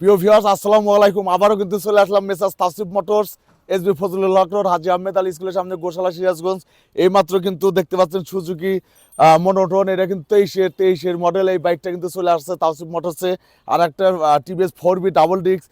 প্রিয় ভিউয়ার্স আসসালামু আলাইকুম। আবারও কিন্তু চলে আসলাম মেসাজ Tasif motors SB Fazlul Haque road, Haji Ahmed Ali স্কুলের সামনে গোশালা সিরাজগঞ্জ। এইমাত্র কিন্তু দেখতে পাচ্ছেন সুজুকি মনোটন, এটা কিন্তু তেইশের তেইশের মডেল এই বাইকটা কিন্তু চলে আসছে তাসিফ মোটরসে আর একটা TVS four B double disc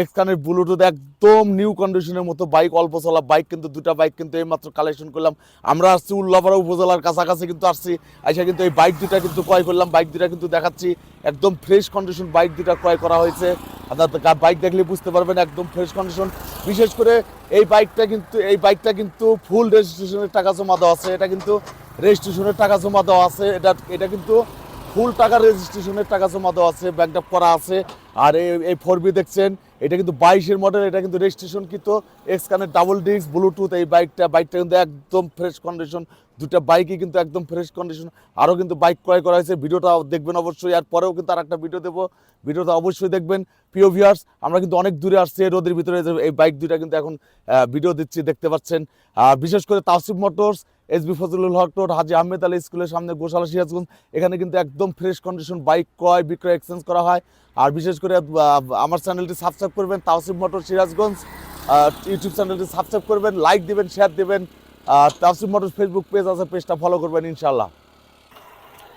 এক্সকানের Bluetooth একদম নিউ কন্ডিশনের মতো বাইক অল্প চলা বাইক কিন্তু, দুটা বাইক কিন্তু এইমাত্র কালেকশন করলাম। আমরা আসছি উল্লাপাড়া উপজেলার কাছাকাছি কিন্তু আসছি, আইসা কিন্তু এই বাইক দুটা কিন্তু ক্রয় করলাম বাইক দুটা কিন্তু দেখাচ্ছি। একদম ফ্রেশ কন্ডিশন বাইক দুটা ক্রয় করা হয়েছে। আপনার বাইক দেখলে বুঝতে পারবেন একদম ফ্রেশ কন্ডিশন বিশেষ করে এই বাইকটা কিন্তু এই বাইকটা কিন্তু ফুল রেজিস্ট্রেশনের টাকা জমা দেওয়া আছে। এটা কিন্তু রেজিস্ট্রেশনের টাকা জমা দেওয়া আছে। এটা এটা কিন্তু ফুল টাকা রেজিস্ট্রেশনের টাকা জমা দেওয়া আছে। ব্যাংকটা করা আছে। আর এই এই ফোর বি দেখছেন। এটা কিন্তু বাইশের মডেল এটা কিন্তু রেজিস্ট্রেশন কিন্তু এক্সকানের ডাবল ডিস্ক ব্লুটুথ এই বাইকটা বাইকটা কিন্তু একদম ফ্রেশ কন্ডিশন দুটা বাইকই কিন্তু একদম ফ্রেশ কন্ডিশন আরও কিন্তু বাইক ক্রয় করা হয়েছে, ভিডিওটা দেখবেন অবশ্যই আর পরেও কিন্তু আর একটা ভিডিও দেবো, ভিডিওটা অবশ্যই দেখবেন। প্রিয় ভিউয়ার্স আমরা কিন্তু অনেক দূরে আসছি রোদের ভিতরে, এই বাইক দুটা কিন্তু এখন ভিডিও দিচ্ছি, দেখতে পাচ্ছেন। আর বিশেষ করে Tasif Motors SB Fazlul Haq road Haji Ahmed Ali স্কুলের সামনে গোশালা সিরাজগঞ্জ। এখানে কিন্তু একদম ফ্রেশ কন্ডিশন বাইক ক্রয়, বিক্রয় এক্সচেঞ্জ করা হয়। আর বিশেষ করে আমার চ্যানেলটি সাবস্ক্রাইব করবেন, তাওসিফ মোটর সিরাজগঞ্জ। ইউটিউব চ্যানেলটি সাবস্ক্রাইব করবেন লাইক দেবেন শেয়ার দেবেন। আর তাওসিফ মোটর ফেসবুক পেজ আছে পেজটা ফলো করবেন ইনশাল্লাহ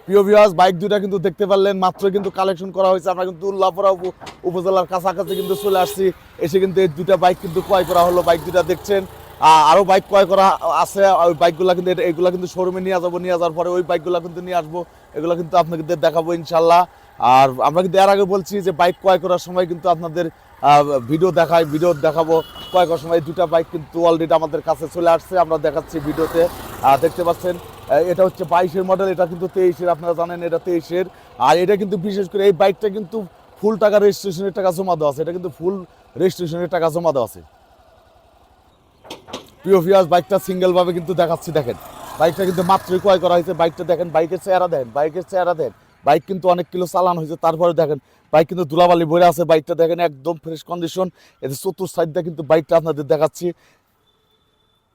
প্রিয় ভিউয়ার্স বাইক দুটা কিন্তু দেখতে পারলেন, মাত্র কিন্তু কালেকশন করা হয়েছে। আমরা কিন্তু উল্লাপড়া উপ- উপজেলার কাছাকাছি কিন্তু চলে আসছি। এসে কিন্তু এই দুইটা বাইক কিন্তু ক্রয় করা হলো। বাইক দুটা দেখছেন। আ- আরও বাইক ক্রয় করা আছে ওই বাইকগুলো কিন্তু এগুলা কিন্তু শোরুমে নিয়ে যাব, নিয়ে যাওয়ার পরে ওই বাইকগুলো কিন্তু নিয়ে আসব, এগুলো কিন্তু আপনাদের দেখাবো ইনশাল্লাহ। আর আমরা কিন্তু এর আগে বলছি যে বাইক ক্রয় করার সময় কিন্তু আপনাদের ভিডিও দেখাই ভিডিও দেখাবো। ক্রয় করার সময় দুটা বাইক কিন্তু অলরেডি আমাদের কাছে চলে আসছে, আমরা দেখাচ্ছি ভিডিওতে দেখতে পাচ্ছেন এটা হচ্ছে বাইশের মডেল এটা কিন্তু তেইশের, আপনারা জানেন এটা তেইশের। আর এটা কিন্তু বিশেষ করে এই বাইকটা কিন্তু ফুল টাকা রেজিস্ট্রেশনের টাকা জমা দেওয়া আছে, এটা কিন্তু ফুল রেজিস্ট্রেশনের টাকা জমা দেওয়া আছে। প্রিয় ফিয়াস বাইকটা সিঙ্গেল ভাবে কিন্তু দেখাচ্ছি, দেখেন। বাইকটা কিন্তু মাত্রই ক্রয় করা হয়েছে। বাইকটা দেখেন বাইকের চেহারা দেন বাইকের চেহারা দেন। বাইক কিন্তু অনেক কিলো চালান হয়েছে, তারপরে দেখেন বাইক কিন্তু ধুলাবালি ভরে আছে বাইকটা দেখেন একদম ফ্রেশ কন্ডিশন এতে চতুর সাইডটা কিন্তু বাইকটা আপনাদের দেখাচ্ছি।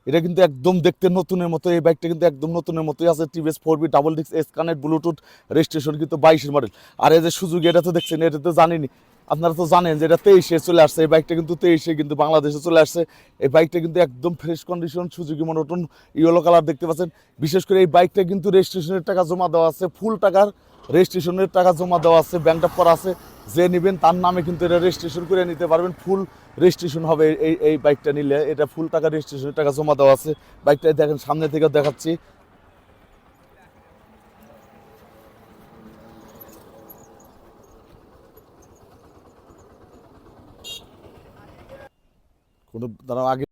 এটা কিন্তু একদম দেখতে নতুনের মতো, এই বাইকটা কিন্তু একদম নতুনের মতোই আছে। টিভিএস ফোর বি ডাবল ডিক্স এস কানেক্ট ব্লুটুথ রেজিস্ট্রেশন কিন্তু বাইশের মডেল আর এই যে সুযোগ এটা তো দেখছেন, এটা তো জানেনি আপনারা তো জানেন যে এটা তেইশে চলে আসছে, এই বাইকটা কিন্তু তেইশে কিন্তু বাংলাদেশে চলে আসছে। এই বাইকটা কিন্তু একদম ফ্রেশ কন্ডিশন সুযোগী মনোটন ইয়েলো কালার দেখতে পাচ্ছেন। বিশেষ করে এই বাইকটা কিন্তু রেজিস্ট্রেশনের টাকা জমা দেওয়া আছে ফুল টাকার রেজিস্ট্রেশনের টাকা জমা দেওয়া আছে ব্যাংকটা করা আছে। যে নেবেন তার নামে কিন্তু এটা রেজিস্ট্রেশন করে নিতে পারবেন। ফুল রেজিস্ট্রেশন হবে এই এই বাইকটা নিলে। এটা ফুল টাকা রেজিস্ট্রেশনের টাকা জমা দেওয়া আছে। বাইকটা দেখেন, সামনে থেকে দেখাচ্ছি। কোনো তারা আগে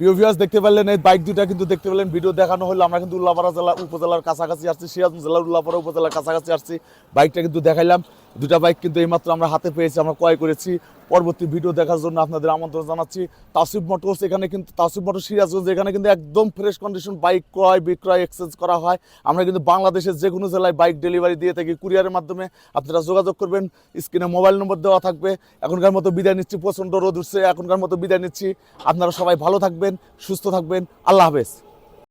প্রিয় দেখতে পারলেন, এই বাইক দুইটা কিন্তু দেখতে পেলেন ভিডিও দেখানো হলো। আমরা কিন্তু উল্লাপাড়া জেলা উপজেলার কাছাকাছি আসছি, সিরাজগঞ্জ জেলার উল্লাপাড়া উপজেলার কাছাকাছি আসছি। বাইকটা কিন্তু দেখাইলাম। দুটা বাইক কিন্তু এইমাত্র আমরা হাতে পেয়েছি, আমরা ক্রয় করেছি। পরবর্তী ভিডিও দেখার জন্য আপনাদের আমন্ত্রণ জানাচ্ছি। তাসিফ মোটরস এখানে কিন্তু, তাসিফ মোটর সিরাজগঞ্জ এখানে কিন্তু একদম ফ্রেশ কন্ডিশন বাইক ক্রয়, বিক্রয় এক্সচেঞ্জ করা হয়। আমরা কিন্তু বাংলাদেশের যে কোনো জেলায় বাইক ডেলিভারি দিয়ে থাকি কুরিয়ারের মাধ্যমে। আপনারা যোগাযোগ করবেন স্ক্রিনে মোবাইল নম্বর দেওয়া থাকবে। এখনকার মতো বিদায় নিচ্ছি, প্রচণ্ড রোদ উঠছে, এখনকার মতো বিদায় নিচ্ছি। আপনারা সবাই ভালো থাকবেন, সুস্থ থাকবেন। আল্লাহ হাফেজ।